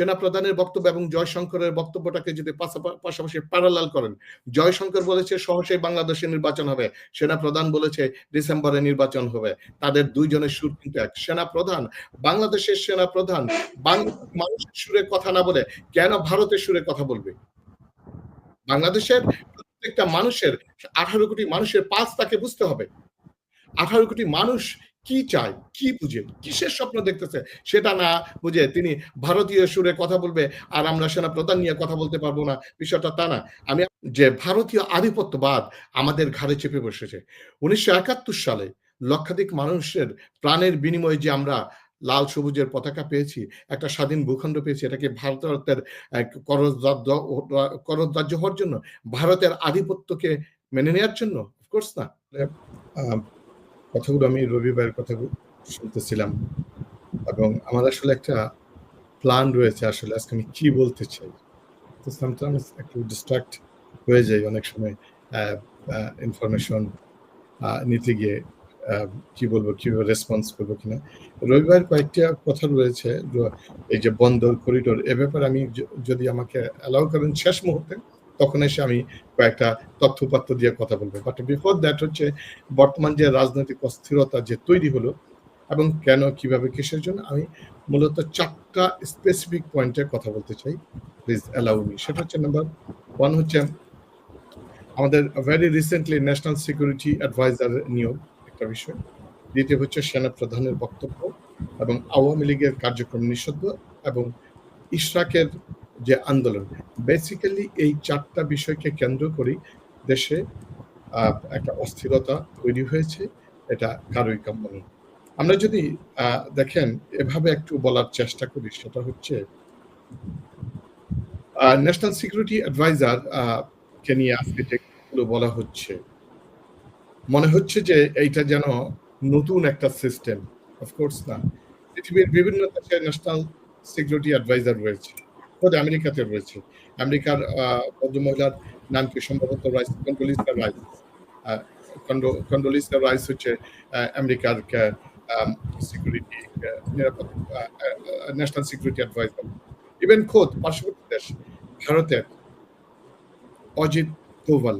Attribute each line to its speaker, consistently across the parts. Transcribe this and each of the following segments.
Speaker 1: সেনা প্রধানের বক্তব্য এবং জয়শঙ্করের বক্তব্যটাকে যদি পাশাপা- পাশাপাশি প্যারালাল করেন, জয়শঙ্কর বলেছে সহসাই বাংলাদেশে নির্বাচন হবে সেনা প্রধান বলেছে ডিসেম্বরে নির্বাচন হবে। তাদের দুইজনের সুর কিন্তু এক। সেনা প্রধান বাংলাদেশের সেনা প্রধান মানুষের সুরে কথা না বলে কেন ভারতের সুরে কথা বলবে? বাংলাদেশের প্রত্যেকটা মানুষের, আঠারো কোটি মানুষের পাঁচ তাকে বুঝতে হবে। আঠারো কোটি মানুষ কি চায় কি বুঝে? কিসের স্বপ্ন দেখতেছে? সেটা না বুঝে তিনি ভারতীয় সুরে কথা বলবে আর আমরা সেনা প্রধান নিয়ে কথা বলতে পারব না। বিষয়টা তা না। আমি যে ভারতীয় আধিপত্যবাদ আমাদের ঘাড়ে চেপে বসেছে। উনিশশো একাত্তর সালে লক্ষাধিক মানুষের প্রাণের বিনিময়ে যে আমরা লাল সবুজের পতাকা পেয়েছি, একটা স্বাধীন ভূখণ্ড পেয়েছি এটাকে ভারতের করজরাজ্য হওয়ার জন্য? ভারতের আধিপত্যকে মেনে নেওয়ার জন্য? অফকোর্স না। কথাগুলো আমি রবিবারের কথাগুলো শুনতেছিলাম। এবং আমার আসলে একটা প্ল্যান রয়েছে আসলে আজকে আমি কি বলতে চাই। তো সামটাইমস একটু ডিস্ট্রাক্ট হয়ে যাই অনেক সময় ইনফরমেশন নিতে গিয়ে কি বলব, কীভাবে রেসপন্স করব কিনা। রবিবার কয়েকটা কথা রয়েছে এই যে বন্দর করিডোর এ ব্যাপারে আমি যদি আমাকে অ্যালাউ করেন শেষ মুহূর্তে। তখন এসে আমি কয়েকটা তথ্যপাত্র দিয়ে কথা বলব। বাট বিফোর দ্যাট হচ্ছে, বর্তমান যে রাজনৈতিক অস্থিরতা যে তৈরি হলো এবং কেন, কীভাবে, কিসের জন্য, আমি মূলত চারটা স্পেসিফিক পয়েন্টে কথা বলতে চাই। প্লিজ অ্যালাউ মি সেটা হচ্ছে নাম্বার ওয়ান হচ্ছে আমাদের very recently national security adviser নিয়োগ একটা বিষয়। দ্বিতীয় হচ্ছে সেনা প্রধানের বক্তব্য এবং আওয়ামী লীগের কার্যক্রম নিষিদ্ধ এবং ইশরাকের যে আন্দোলন। বেসিক্যালি এই চারটা বিষয়কে কেন্দ্র করেই দেশে একটা অস্থিরতা তৈরি হয়েছে। এটা কারোই কাম্য নয়। আমরা যদি দেখেন, এভাবে একটু বলার চেষ্টা করি, সেটা হচ্ছে ন্যাশনাল সিকিউরিটি অ্যাডভাইজার কে নিয়ে আজকে যেগুলো বলা হচ্ছে, মনে হচ্ছে যে এইটা যেন নতুন একটা সিস্টেম অফকোর্স না। পৃথিবীর বিভিন্ন দেশে ন্যাশনাল সিকিউরিটি অ্যাডভাইজার রয়েছে। খোদ আমেরিকাতে রয়েছে। আমেরিকার ভদ্রমহিলার নাম কি সম্ভবত Rice, Condoleezza Rice. Condoleezza Rice হচ্ছে আমেরিকার সিকিউরিটি নিরাপত্তা ন্যাশনাল সিকিউরিটি অ্যাডভাইজার ইভেন খোদ পার্শ্ববর্তী দেশ ভারতের অজিত দোভাল,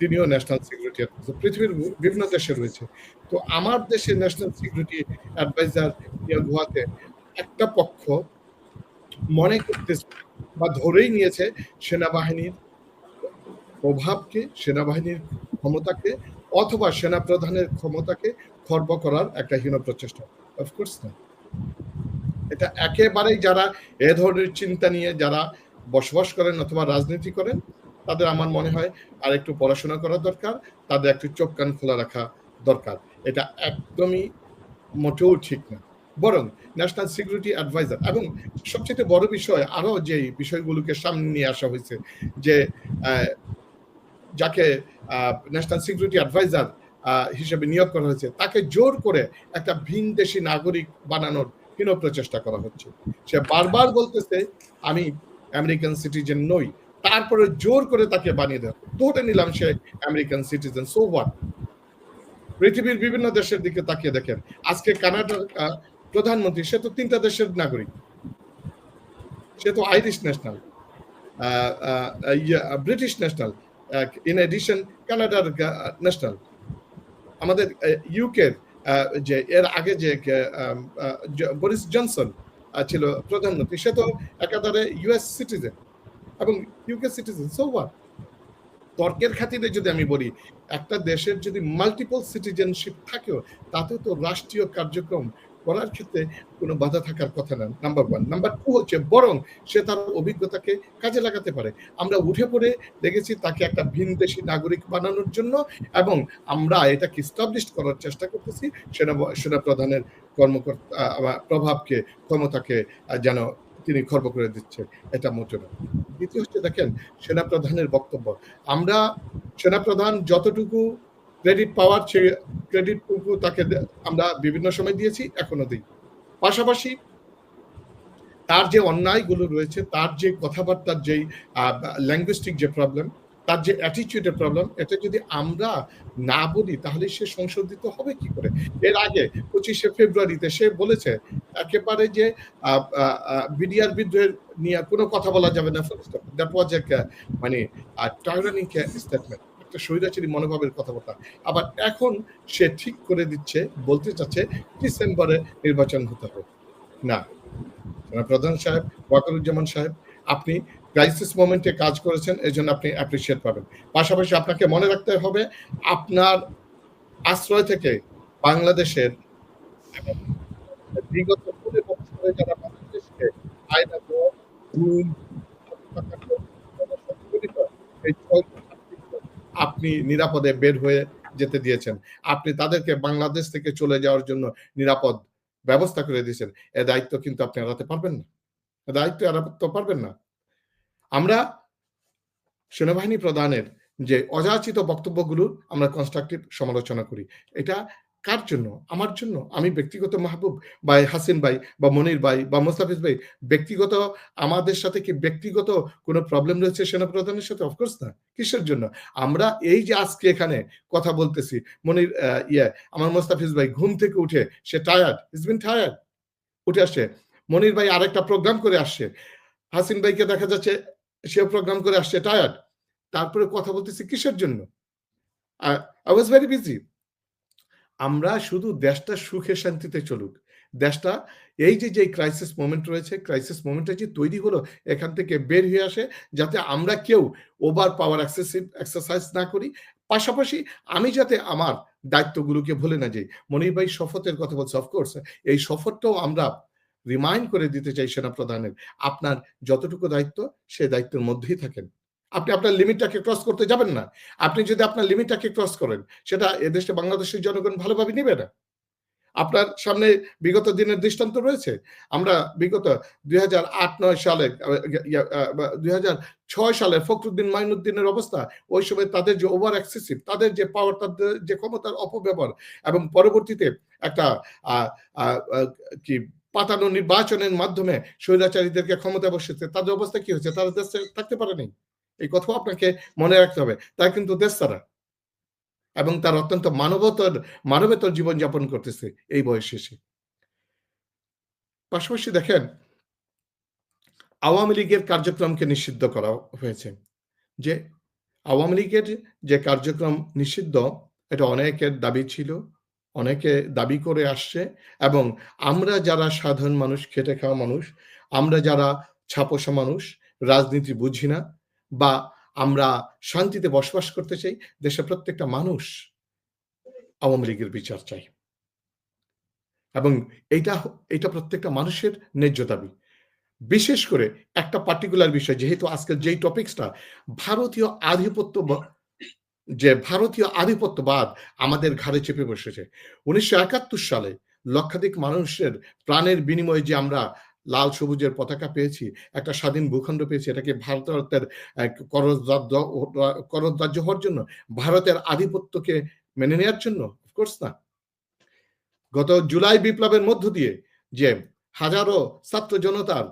Speaker 1: তিনিও ন্যাশনাল সিকিউরিটি অ্যাডভাইজার পৃথিবীর বিভিন্ন দেশে রয়েছে। তো আমার দেশে ন্যাশনাল সিকিউরিটি অ্যাডভাইজার নিয়োগ একটা পক্ষ মনে করতেছে বা ধরেই নিয়েছে সেনাবাহিনীর প্রভাবকে, সেনাবাহিনীর ক্ষমতাকে অথবা সেনা প্রধানের ক্ষমতাকে খর্ব করার একটা হীন প্রচেষ্টা। অফকোর্স না এটা একেবারেই যারা এ ধরনের চিন্তা নিয়ে যারা বসবাস করেন অথবা রাজনীতি করেন, তাদের আমার মনে হয় আর একটু পড়াশোনা করা দরকার, তাদের একটু চোখ কান খোলা রাখা দরকার। এটা একদমই মোটেও ঠিক না। বরং ন্যাশনাল সিকিউরিটি অ্যাডভাইজার এবং সবচেয়ে বড় বিষয় আরও যে বিষয়গুলোকে সামনে নিয়ে আসা হয়েছে যে যাকে ন্যাশনাল সিকিউরিটি অ্যাডভাইজার হিসেবে নিয়োগ করা হয়েছে তাকে জোর করে একটা ভিন দেশি নাগরিক বানানোর হীন প্রচেষ্টা করা হচ্ছে। সে বারবার বলতেছে আমি আমেরিকান সিটিজেন নই। তারপরে জোর করে তাকে বানিয়ে দেয় ধরে নিলাম সে আমেরিকান সিটিজেন সো হোয়াট পৃথিবীর বিভিন্ন দেশের দিকে তাকিয়ে দেখেন। আজকে কানাডার আহ, প্রধানমন্ত্রী, সে তো তিনটা দেশের নাগরিক। সে তো Irish national British national in addition কানাডার ন্যাশনাল আমাদের ইউকের যে, এর আগে যে বরিস জনসন ছিল প্রধানমন্ত্রী, সে তো একাধারে ইউএস সিটিজেন এবং ইউকে সিটিজেন সো হোয়াট তর্কের খাতিরে যদি আমি বলি, একটা দেশের যদি মাল্টিপল সিটিজেনশিপ থাকেও তাতে তো রাষ্ট্রীয় কার্যক্রম করার ক্ষেত্রে কোনো বাধা থাকার কথা না। নাম্বার ওয়ান নাম্বার টু হচ্ছে বরং সে তার অভিজ্ঞতাকে কাজে লাগাতে পারে। আমরা উঠে পড়ে দেখেছি তাকে একটা ভিনদেশী নাগরিক বানানোর জন্য এবং আমরা এটাকে স্টাবলিশ করার চেষ্টা করতেছি সেনা সেনাপ্রধানের কর্মকর্তা প্রভাবকে, ক্ষমতাকে যেন তিনি খর্ব করে দিচ্ছে। এটা মোটে না। দ্বিতীয় হচ্ছে দেখেন সেনাপ্রধানের বক্তব্য। আমরা সেনাপ্রধান যতটুকু ক্রেডিট পাওয়ার সে ক্রেডিটটুকু তাকে আমরা বিভিন্ন সময় দিয়েছি, এখনও দিই। পাশাপাশি তার যে অন্যায়গুলো রয়েছে, তার যে কথাবার্তার যেই ল্যাঙ্গুইস্টিক যে প্রবলেম তার যে অ্যাটিটিউডের প্রবলেম এটা যদি আমরা না বলি, তাহলে সে সংশোধিত হবে কি করে? এর আগে পঁচিশে ফেব্রুয়ারিতে সে বলেছে, একেবারে যে বিডিআর বিদ্রোহের নিয়ে কোনো কথা বলা যাবে না। দ্যাট ওয়াজ এক মানে স্টেটমেন্ট একটা স্বৈরাচারী মনোভাবের কথাবার্তা। আবার এখন সে ঠিক করে দিচ্ছে, বলতে চাচ্ছে, ডিসেম্বরে নির্বাচন হতে হবে। না। প্রধান সাহেব, ওয়াকারুজ্জামান সাহেব, আপনি ক্রাইসিস মোমেন্টে কাজ করেছেন এই জন্য আপনি অ্যাপ্রিসিয়েট পাবেন। পাশাপাশি আপনাকে মনে রাখতে হবে, আপনার আশ্রয় থেকে বাংলাদেশের বিগত কুড়ি বছরে যারা বাংলাদেশকে আয়না আপনি নিরাপদে বের হয়ে যেতে দিয়েছেন। আপনি তাদেরকে বাংলাদেশ থেকে চলে যাওয়ার জন্য নিরাপদ ব্যবস্থা করে দিয়েছেন। এ দায়িত্ব কিন্তু আপনি এড়াতে পারবেন না। দায়িত্ব এড়াতে পারবেন না। আমরা সেনাবাহিনী প্রধানের যে অযাচিত বক্তব্যগুলো আমরা কনস্ট্রাকটিভ সমালোচনা করি। এটা কার জন্য? আমার জন্য? আমি ব্যক্তিগত মাহবুব বা হাসিন ভাই বা মনির ভাই বা মোস্তাফিজ ভাই, ব্যক্তিগত আমাদের সাথে কি ব্যক্তিগত কোনো প্রবলেম রয়েছে সেনাপ্রধানের সাথে? অফকোর্স না। কিসের জন্য? আমরা এই যে আজকে এখানে কথা বলতেছি, মনির ইয়ে আমার মোস্তাফিজ ভাই ঘুম থেকে উঠে, সে টায়ার্ড ইজ বিন টায়ার্ড উঠে আসছে মনির ভাই আরেকটা প্রোগ্রাম করে আসছে। হাসিন ভাইকে দেখা যাচ্ছে সেও প্রোগ্রাম করে আসছে টায়ার্ড তারপরে কথা বলতেছি কিসের জন্য? আই ওয়াজ ভেরি বিজি আমরা শুধু দেশটা সুখে শান্তিতে চলুক। দেশটা, এই যে যে ক্রাইসিস মোমেন্ট রয়েছে ক্রাইসিস মোমেন্টটা যে তৈরি হলো, এখান থেকে বের হয়ে আসে, যাতে আমরা কেউ ওভার পাওয়ার এক্সেসিভ এক্সারসাইজ না করি। পাশাপাশি আমি যাতে আমার দায়িত্বগুলোকে ভুলে না যাই। মনির ভাই শপথের কথা বলছে অফকোর্স এই শপথটাও আমরা রিমাইন্ড করে দিতে চাই সেনাপ্রধানের। আপনার যতটুকু দায়িত্ব, সে দায়িত্বের মধ্যেই থাকেন। আপনি আপনার লিমিটটাকে ক্রস করতে যাবেন না। আপনি যদি আপনার লিমিটটাকে ক্রস করেন, সেটা এদেশে বাংলাদেশের জনগণ ভালোভাবে নিবে না। আপনার সামনে বিগত দিনের দৃষ্টান্ত রয়েছে। আমরা বিগত দুই হাজার আট নয় সালে দুই হাজার ছয় সালে ফখরুদ্দিন মাইনুদ্দিনের অবস্থা, ওই সময় তাদের যে ওভার এক্সেসিভ তাদের যে পাওয়ার তাদের যে ক্ষমতার অপব্যবহার এবং পরবর্তীতে একটা কি, পাতানো নির্বাচনের মাধ্যমে স্বৈরাচারীদেরকে ক্ষমতা বসেছে, তাদের অবস্থা কি হয়েছে? তারা দেশে থাকতে পারেনি। এই কথাও আপনাকে মনে রাখতে হবে। তা কিন্তু দেশ তারা এবং তার অত্যন্ত মানবতর, মানবেতর জীবনযাপন করতেছে এই বয়সে এসে পাশাপাশি দেখেন, আওয়ামী লীগের কার্যক্রমকে নিষিদ্ধ করা হয়েছে। যে আওয়ামী লীগের যে কার্যক্রম নিষিদ্ধ, এটা অনেকের দাবি ছিল, অনেকে দাবি করে আসছে এবং আমরা যারা সাধারণ মানুষ, খেটে খাওয়া মানুষ, আমরা যারা ছাপোষা মানুষ, রাজনীতি বুঝি না বা আমরা শান্তিতে বসবাস করতে চাই, দেশের প্রত্যেকটা মানুষ আওয়ামী লীগের বিচার চাই। এবং এইটা এটা প্রত্যেকটা মানুষের ন্যায্য দাবি। বিশেষ করে একটা পার্টিকুলার বিষয়, যেহেতু আজকের যেই টপিক্সটা ভারতীয় আধিপত্য যে ভারতীয় আধিপত্যবাদ আমাদের ঘাড়ে চেপে বসেছে। উনিশশো একাত্তর সালে লক্ষাধিক মানুষের প্রাণের বিনিময়ে যে আমরা লাল সবুজের পতাকা পেয়েছি, একটা স্বাধীন ভূখণ্ড পেয়েছি, এটাকে ভারতের করদার্য হওয়ার জন্য, ভারতের আধিপত্যকে মেনে নেওয়ার জন্য? অফকোর্স না। গত জুলাই বিপ্লবের মধ্য দিয়ে যে হাজারো ছাত্র জনতার,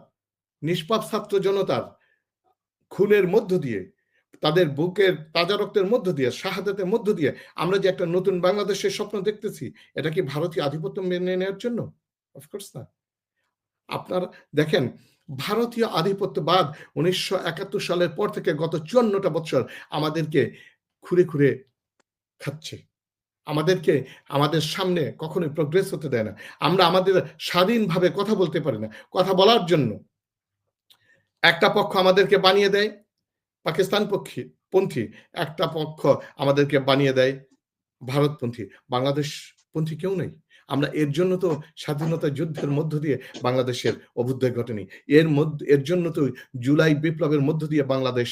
Speaker 1: নিষ্পাপ ছাত্র জনতার খুনের মধ্য দিয়ে, তাদের বুকের তাজা রক্তের মধ্য দিয়ে, শাহাদাতের মধ্য দিয়ে আমরা যে একটা নতুন বাংলাদেশের স্বপ্ন দেখতেছি, এটা কি ভারতীয় আধিপত্য মেনে নেওয়ার জন্য? অফকোর্স না। আপনার দেখেন, ভারতীয় আধিপত্যবাদ উনিশশো একাত্তর সালের পর থেকে গত চুয়ান্নটা বছর আমাদেরকে খুঁড়ে খুঁড়ে খাচ্ছে। আমাদেরকে আমাদের সামনে কখনোই প্রোগ্রেস হতে দেয় না। আমরা আমাদের স্বাধীনভাবে কথা বলতে পারি না। কথা বলার জন্য একটা পক্ষ আমাদেরকে বানিয়ে দেয়, পাকিস্তান পক্ষী, পন্থী। একটা পক্ষ আমাদেরকে বানিয়ে দেয়, ভারতপন্থী। বাংলাদেশ পন্থী কেউ নেই। আমরা এর জন্য তো স্বাধীনতা যুদ্ধের মধ্য দিয়ে বাংলাদেশের অভ্যুদয় ঘটেনি। এর মধ্যে, এর জন্য তো জুলাই বিপ্লবের মধ্য দিয়ে বাংলাদেশ,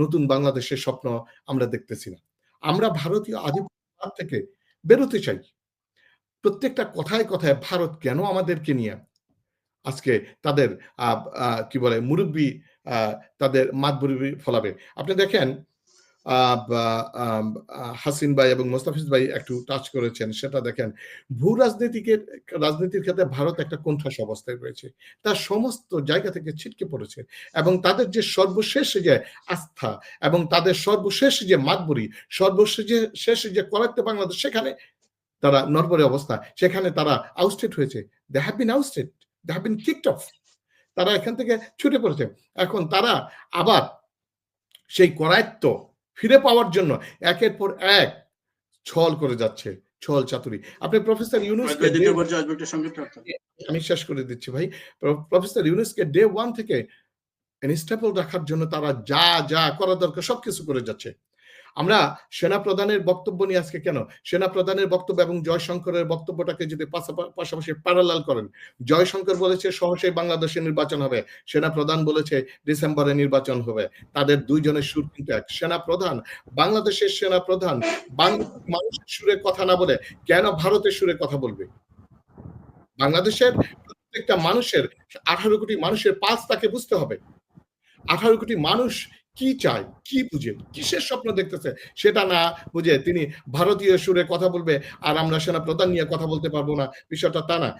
Speaker 1: নতুন বাংলাদেশের স্বপ্ন আমরা দেখতেছি না। আমরা ভারতীয় আধিপত্য থেকে বেরোতে চাই। প্রত্যেকটা কথায় কথায় ভারত কেন আমাদেরকে নিয়ে আজকে তাদের কি বলে, মুরব্বী তাদের মাতবুরি ফলাবে। আপনি দেখেন হাসিন ভাই এবং মোস্তাফিজ ভাই একটু টাচ করেছেন। সেটা দেখেন, ভূ রাজনীতিকের রাজনীতির ক্ষেত্রে ভারত একটা কোণঠাস অবস্থায় রয়েছে। তার সমস্ত জায়গা থেকে ছিটকে পড়েছে এবং তাদের যে সর্বশেষ যে আস্থা এবং তাদের সর্বশেষ যে মাতবরি, সর্বশেষ যে শেষ যে করাক্তে বাংলাদেশ, সেখানে তারা নরবরে অবস্থা। সেখানে তারা আউস্টেড হয়েছে। They have been ousted they have been kicked off তারা এখান থেকে ছুটে পড়েছে। এখন তারা আবার সেই করায়ত্ত ফিরে পাওয়ার জন্য একের পর এক ছল করে যাচ্ছে ছল চাতুরি। আপনি প্রফেসর ইউনুসকে। আমি শেষ করে দিচ্ছি ভাই। প্র- প্রফেসর ইউনুসকে ডে ওয়ান থেকে ইনস্টেবল রাখার জন্য তারা যা যা করা দরকার সবকিছু করে যাচ্ছে। আমরা সেনা প্রধানের বক্তব্য নিয়ে আজকে কেন? সেনা প্রধানের বক্তব্য এবং জয়শঙ্করের বক্তব্যটাকে যদি পাশাপা- পাশাপাশি প্যারালাল করেন, জয়শঙ্কর বলেছে সহসে বাংলাদেশে নির্বাচন হবে সেনা প্রধান বলেছে ডিসেম্বরে নির্বাচন হবে, তাদের দুইজনের সুর কিন্তু এক। সেনা প্রধান বাংলাদেশের সেনা প্রধান মানুষের সুরে কথা না বলে কেন ভারতের সুরে কথা বলবে? বাংলাদেশের প্রত্যেকটা মানুষের, আঠারো কোটি মানুষের পাঁচ তাকে বুঝতে হবে। আঠারো কোটি মানুষ কি চায় কি বুঝে? কিসের স্বপ্ন দেখতেছে? সেটা না বুঝে তিনি ভারতীয় সুরে কথা বলবে আর আমরা সেনা প্রধান নিয়ে কথা বলতে পারব না। বিষয়টা তা না।